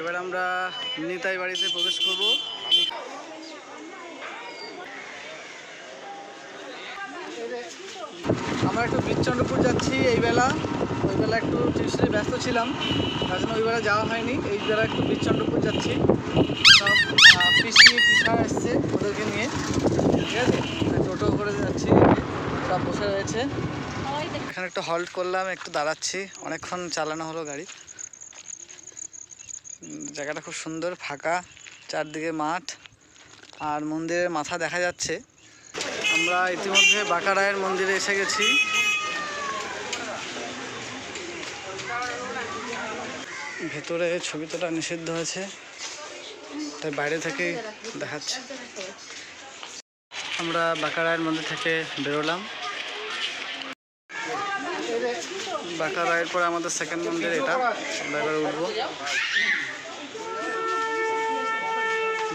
এবার আমরা নিতাই বাড়িতে প্রবেশ করব। আমরা একটু বিচ্চন্দ্রপুর যাচ্ছি এই বেলা। ওই বেলা একটু টিউশনে ব্যস্ত ছিলাম, তার জন্য ওই বেলা যাওয়া হয়নি। এই বেলা একটু বিচ্চন্দ্রপুর যাচ্ছি। সব পিসি, পিসা এসছে ওদেরকে নিয়ে। ঠিক আছে? টোটো করে যাচ্ছি, সব বসে রয়েছে। এখানে একটু হল্ট করলাম, একটু দাঁড়াচ্ছি। অনেকক্ষণ চালানো হলো গাড়ি। জায়গাটা খুব সুন্দর, ফাঁকা, চারদিকে মাঠ আর মন্দিরের মাথা দেখা যাচ্ছে। আমরা ইতিমধ্যে বাঁকারায়ের মন্দিরে এসে গেছি। ভেতরে ছবি তোলা নিষিদ্ধ আছে তাই বাইরে থেকেই দেখাচ্ছে। আমরা বাঁকারায়ের মন্দির থেকে বেরোলাম। বাঁকারায়ের পরে আমাদের সেকেন্ড মন্দির এটা, আমরা এবার উঠবো।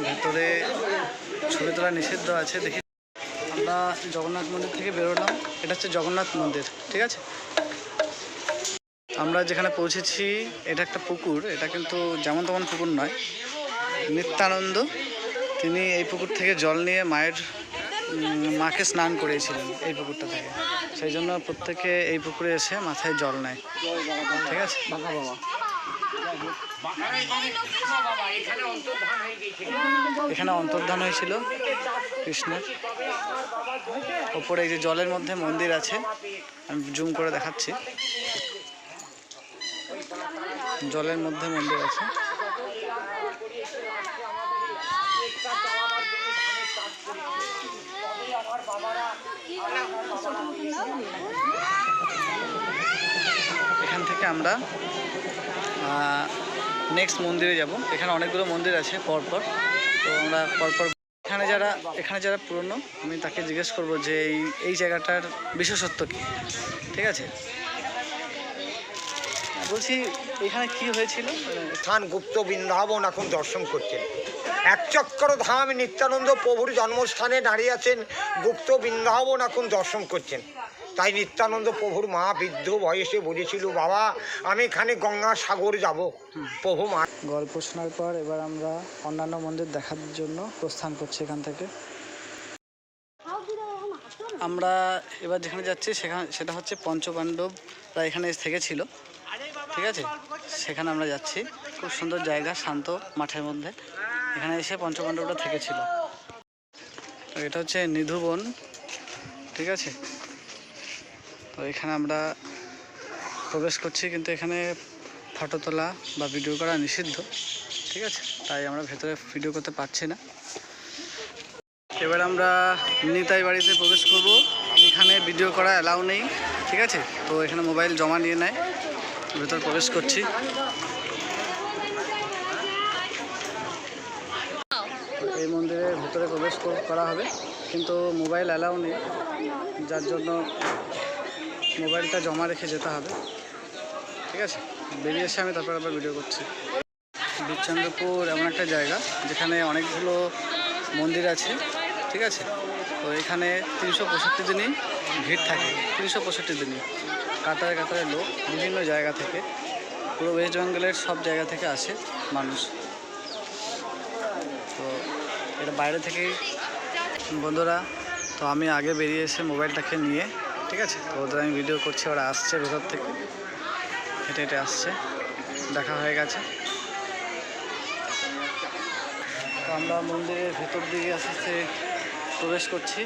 ভেতরে ছবি তোলা নিষিদ্ধ আছে দেখি। আমরা জগন্নাথ মন্দির থেকে বেরোলাম। এটা হচ্ছে জগন্নাথ মন্দির ঠিক আছে? আমরা যেখানে পৌঁছেছি এটা একটা পুকুর। এটা কিন্তু যেমন তেমন পুকুর নয় নিত্যানন্দ। তিনি এই পুকুর থেকে জল নিয়ে মায়ের মাকে স্নান করিয়েছিলেন এই পুকুরটা থেকে। সেই জন্য প্রত্যেকে এই পুকুরে এসে মাথায় জল নেয় ঠিক আছে? বাবা বাবা। এখানে অন্তর্ধান হয়েছিল কৃষ্ণের। ওপরে এই যে জলের মধ্যে মন্দির আছে, আমি জুম করে দেখাচ্ছি। জলের মধ্যে মন্দির আছে। এখান থেকে আমরা নেক্সট মন্দিরে যাব। এখানে অনেকগুলো মন্দির আছে পরপর। তো আমরা পরপর এখানে যারা এখানে যারা পুরনো, আমি তাকে জিজ্ঞেস করব যে এই এই জায়গাটার বিশেষত্ব কী? ঠিক আছে? বলছি এখানে কি হয়েছিল? স্থান গুপ্ত বৃন্দাবন এখন দর্শন করছেন। এক চক্র ধাম নিত্যানন্দ প্রভুর জন্মস্থানে দাঁড়িয়ে আছেন গুপ্ত বৃন্দাবন এখন দর্শন করছেন। তাই নিত্যানন্দ প্রভুর মা বৃদ্ধ বয়সে বলেছিল বাবা আমি এখানে গঙ্গা সাগর যাব। প্রভু মা গল্প শোনার পর এবার আমরা অন্যান্য মন্দির দেখার জন্য প্রস্থান করছি এখান থেকে। আমরা এবার যেখানে যাচ্ছি সেখানে সেটা হচ্ছে পঞ্চপাণ্ডবরা এখানে থেকেছিল। ঠিক আছে? সেখানে আমরা যাচ্ছি। খুব সুন্দর জায়গা, শান্ত মাঠের মধ্যে। এখানে এসে পঞ্চপাণ্ডবরা থেকেছিল। এটা হচ্ছে নিধুবন ঠিক আছে? তো এখানে আমরা প্রবেশ করছি, কিন্তু এখানে ফটো তোলা বা ভিডিও করা নিষিদ্ধ, ঠিক আছে? তাই আমরা ভেতরে ভিডিও করতে পারছি না। এবার আমরা নিতাই বাড়িতে প্রবেশ করব। এখানে ভিডিও করা অ্যালাউ নেই, ঠিক আছে? তো এখানে মোবাইল জমা নিয়ে নেয়। ভেতর প্রবেশ করছি। এই মন্দিরের ভেতরে প্রবেশ করা হবে, কিন্তু মোবাইল অ্যালাউ নেই। যার জন্য মোবাইলটা জমা রেখে যেতে হবে। ঠিক আছে? বেরিয়ে এসে আমি তারপর আবার ভিডিও করছি। বিচন্দ্রপুর এমন একটা জায়গা, যেখানে অনেকগুলো মন্দির আছে। ঠিক আছে? তো এখানে তিনশো পঁয়ষট্টি দিনই ভিড় থাকে, তিনশো পঁয়ষট্টি দিনই। কাতারে কাতারে লোক বিভিন্ন জায়গা থেকে, পুরো ওয়েস্ট বেঙ্গলের সব জায়গা থেকে আসে মানুষ। তো এটা বাইরে থেকেই বন্ধুরা, তো আমি আগে বেরিয়ে এসে মোবাইলটাকে নিয়ে, ঠিক আছে? তো ওদের আমি ভিডিও করছি, ওরা আসছে ভেতর থেকে? হেঁটে হেঁটে আসছে, দেখা হয়ে গেছে। তো আমরা মন্দিরের ভেতর দিকে আস্তে আস্তে প্রবেশ করছি।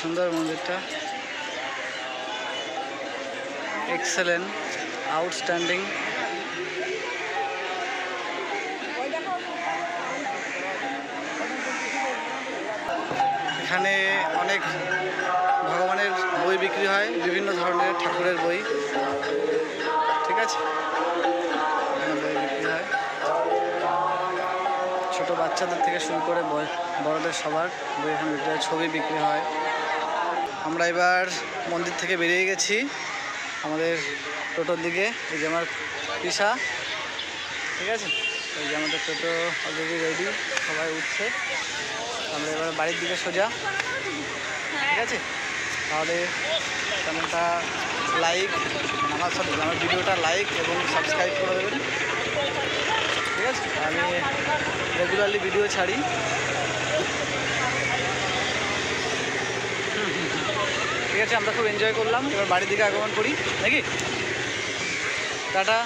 সুন্দর মন্দিরটা। এক্সেলেন্ট আউটস্ট্যান্ডিং এখানে অনেক ভগবানের বই বিক্রি হয়, বিভিন্ন ধরনের ঠাকুরের বই। ঠিক আছে? বই বিক্রি হয়। ছোট বাচ্চাদের থেকে শুরু করে বড়দের সবার বই এখানে বিক্রি হয়, ছবি বিক্রি হয়। আমরা এবার মন্দির থেকে বেরিয়ে গেছি, আমাদের টোটোর দিকে, এই যে আমার পিসা ঠিক আছে? এই যে আমাদের টোটো অলরেডি রেডি সবাই উঠছে। আমরা এবার বাড়ির দিকে সোজা। ঠিক আছে? তাহলে চ্যানেলটা লাইক আমার সরি আমার ভিডিওটা লাইক এবং সাবস্ক্রাইব করে দেবেন। ঠিক আছে? আমি রেগুলারলি ভিডিও ছাড়ি। ঠিক আছে আমরা খুব এনজয় করলাম। এবার বাড়ির দিকে আগমন করি। নাকি? টাটা।